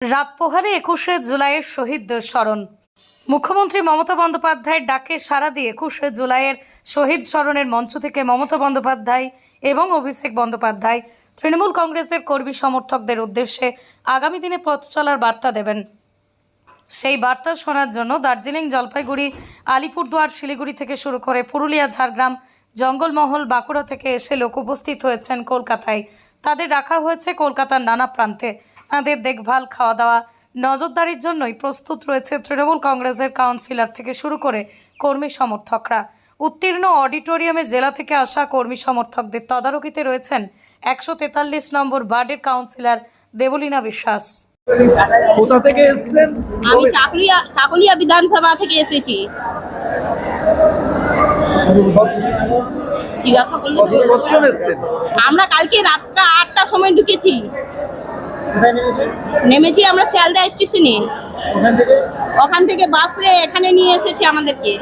রাত পোহারে একুশে জুলাইয়ের শহীদ স্মরণ। মুখ্যমন্ত্রী মমতা বন্দ্যোপাধ্যায়ের ডাকে সাড়া দিয়ে একুশে জুলাইয়ের শহীদ স্মরণের মঞ্চ থেকে মমতা বন্দ্যোপাধ্যায় এবং অভিষেক বন্দ্যোপাধ্যায় তৃণমূল কংগ্রেসের কর্মী সমর্থকদের উদ্দেশ্যে আগামী দিনে পথ চলার বার্তা দেবেন। সেই বার্তা শোনার জন্য দার্জিলিং জলপাইগুড়ি, আলিপুরদুয়ার, শিলিগুড়ি থেকে শুরু করে পুরুলিয়া, ঝাড়গ্রাম, জঙ্গলমহল, বাঁকুড়া থেকে এসে লোক উপস্থিত হয়েছেন কলকাতায়। তাদের রাখা হয়েছে কলকাতার নানা প্রান্তে। তাদের দেখভাল খাওয়া দাওয়া নজরদারির জন্যই প্রস্তুত রয়েছে তৃণমূল কংগ্রেসের কাউন্সিলর থেকে শুরু করে কর্মী সমর্থকরা। উত্তীর্ণ অডিটোরিয়ামে জেলা থেকে আসা কর্মী সমর্থকদের তদারকিতে রয়েছেন একশো তেতাল্লিশ নম্বর বার্ডের কাউন্সিলর দেবলীনা বিশ্বাস। কোথা থেকে এসেছেন? আমি চাকলিয়া চাকুলিয়া বিধানসভা থেকে এসেছি। জিজ্ঞাসা করলে আমরা কালকে রাতটা আটটার সময় ঢুকেছি। নেমেছি? আমরা শিয়ালদা স্টেশনে। ওখান থেকে? ওখান থেকে বাসে এখানে নিয়ে এসেছি আমাদেরকে।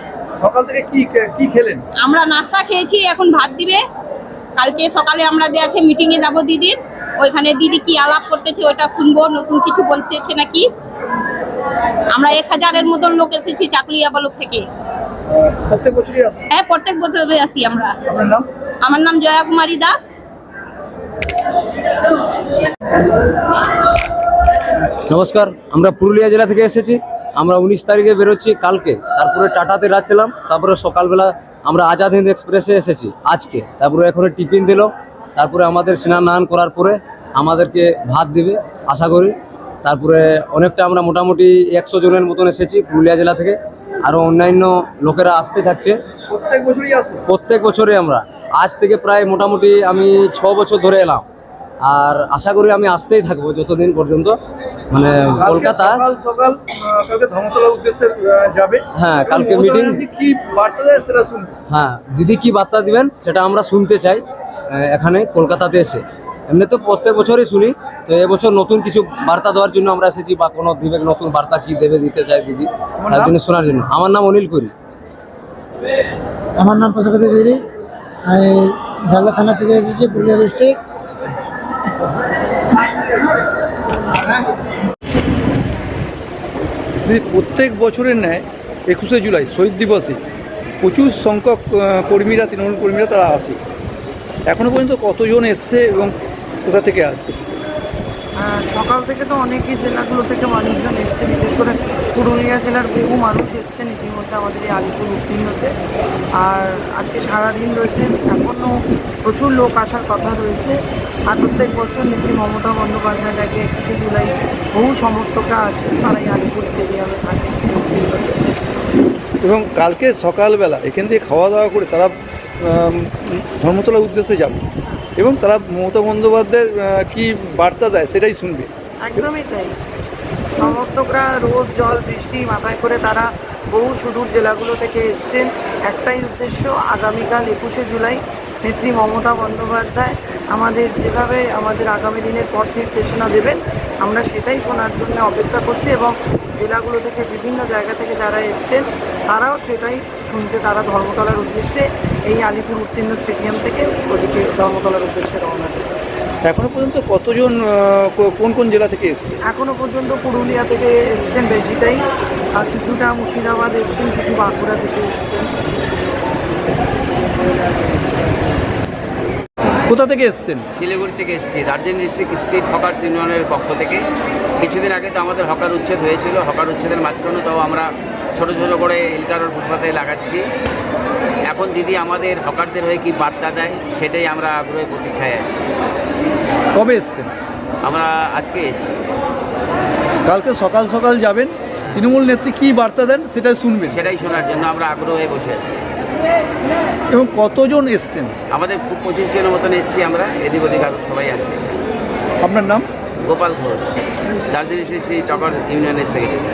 সকাল থেকে কি কি খেলেন? আমরা নাস্তা খেয়েছি এখন ভাত দিবে। কালকে সকালে আমরা যে আছে মিটিং এ যাব দিদির ওইখানে দিদি কি আলাপ করতেছে ওটা শুনব নতুন কিছু বলতেছে নাকি? আমরা এক হাজারের মতন লোক এসেছি চাকুলিয়া বলক থেকে। প্রত্যেক বছরই হ্যাঁ প্রত্যেক বছরে আসি আমরা। আমার নাম জয়া কুমারী দাস। নমস্কার আমরা পুরুলিয়া জেলা থেকে এসেছি। আমরা উনিশ তারিখে বেরোচ্ছি কালকে। তারপরে টাটাতে রাতছিলাম তারপরে সকালবেলা আমরা আজাদ হিন্দ এক্সপ্রেসে এসেছি আজকে। তারপরে এখানে টিফিন দিল তারপরে আমাদের স্নান নান করার পরে আমাদেরকে ভাত দিবে আশা করি। তারপরে অনেকটা আমরা মোটামুটি একশো জনের মতন এসেছি পুরুলিয়া জেলা থেকে। আরও অন্যান্য লোকেরা আসতে থাকছে। প্রত্যেক বছরই প্রত্যেক বছরে আমরা। আজ থেকে প্রায় মোটামুটি আমি ছ বছর ধরে এলাম। আর আশা করি আমি আসতেই থাকব যতদিন পর্যন্ত। মানে কালকে কলকাতা হ্যাঁ কালকে মিটিং হ্যাঁ দিদি কি বার্তা দিবেন সেটা আমরা শুনতে চাই এখানে কলকাতাতে এসে। এমনি তো প্রত্যেক বছরই শুনি তো এবছর নতুন কিছু বার্তা দেওয়ার জন্য আমরা এসেছি বা কোনো দিবে নতুন বার্তা কি দেবে দিতে চাই দিদি তার জন্য শোনার জন্য। আমার নাম অনিল করি। আমার নাম গিরি আমি ঝালদা থানা থেকে এসেছি পুরুলিয়া ডিস্ট্রিক্ট দিদি, প্রত্যেক বছরের ন্যায় একুশে জুলাই, শহীদ দিবসে প্রচুর সংখ্যক কর্মীরা, তৃণমূল কর্মীরা তারা আসে। এখনও পর্যন্ত কতজন এসছে এবং কোথা থেকে আসছে? সকাল থেকে তো অনেকই জেলাগুলো থেকে মানুষজন এসছে, বিশেষ করে পুরুলিয়া জেলার বহু মানুষ এসছেন ইতিমধ্যে আমাদের এই আলিপুর উত্তীর্ণতে। আর আজকে সারাদিন রয়েছে এখনও প্রচুর লোক আসার কথা রয়েছে। আর প্রত্যেক বছর নেত্রী মমতা বন্দ্যোপাধ্যায় ডাকে একুশে জুলাই বহু সমর্থকরা আসেন তারা এই আলিপুর স্টেডিয়ামে থাকেন এবং কালকে সকালবেলা এখান থেকে খাওয়া দাওয়া করে তারা ধর্মতলার উদ্দেশ্যে যাবে। এবং তারা মমতা বন্দ্যোপাধ্যায়ের কি বার্তা দেয় সেটাই শুনবে। একদমই তাই। সমর্থকরা রোদ, জল, বৃষ্টি মাথায় করে তারা বহু সুদূর জেলাগুলো থেকে এসছেন। একটাই উদ্দেশ্য, আগামীকাল একুশে জুলাই নেত্রী মমতা বন্দ্যোপাধ্যায় আমাদের যেভাবে আমাদের আগামী দিনের পথ নির্দেশনা দেবেন, আমরা সেটাই শোনার জন্য অপেক্ষা করছি এবং জেলাগুলো থেকে বিভিন্ন জায়গা থেকে যারা এসছেন, তারাও সেটাই শুনতে, তারা ধর্মতলার উদ্দেশ্যে এই আলিপুর উত্তীর্ণ স্টেডিয়াম থেকে ওদিকে ধর্মতলার উদ্দেশ্যে রওনা দেবে এখনও পর্যন্ত কতজন কোন কোন জেলা থেকে এসছে? এখনও পর্যন্ত পুরুলিয়া থেকে এসছেন বেশিটাই, আর কিছুটা মুর্শিদাবাদ এসছেন, কিছু বাঁকুড়া থেকে এসছেন। কোথা থেকে এসছেন? শিলিগুড়ি থেকে এসেছি। দার্জিলিং ডিস্ট্রিক্ট স্ট্রিট হকার্স ইউনিয়নের পক্ষ থেকে। কিছুদিন আগে তো আমাদের হকার উচ্ছেদ হয়েছিল। হকার উচ্ছেদের মাঝখানেও তাও আমরা ছোট ছোট করে এলকারোর ফুটপাতে লাগাচ্ছি। এখন দিদি আমাদের হকারদের হয়ে কি বার্তা দেয় সেটাই আমরা আগ্রহে প্রতীক্ষায় আছি। কবে এসছেন? আমরা আজকে এসেছি। কালকে সকাল সকাল যাবেন। তৃণমূল নেত্রী কি বার্তা দেন সেটাই শুনবেন। সেটাই শোনার জন্য আমরা আগ্রহে বসে আছি। এবং কতজন এসছেন? আমাদের পঁচিশ জনের মতন এসছি আমরা। এদিক ওদিক আরও সবাই আছে। আপনার নাম? গোপাল ঘোষ দার্জিলিং ডিস্ট্রিক্ট টপার ইউনিয়নের সেক্রেটারি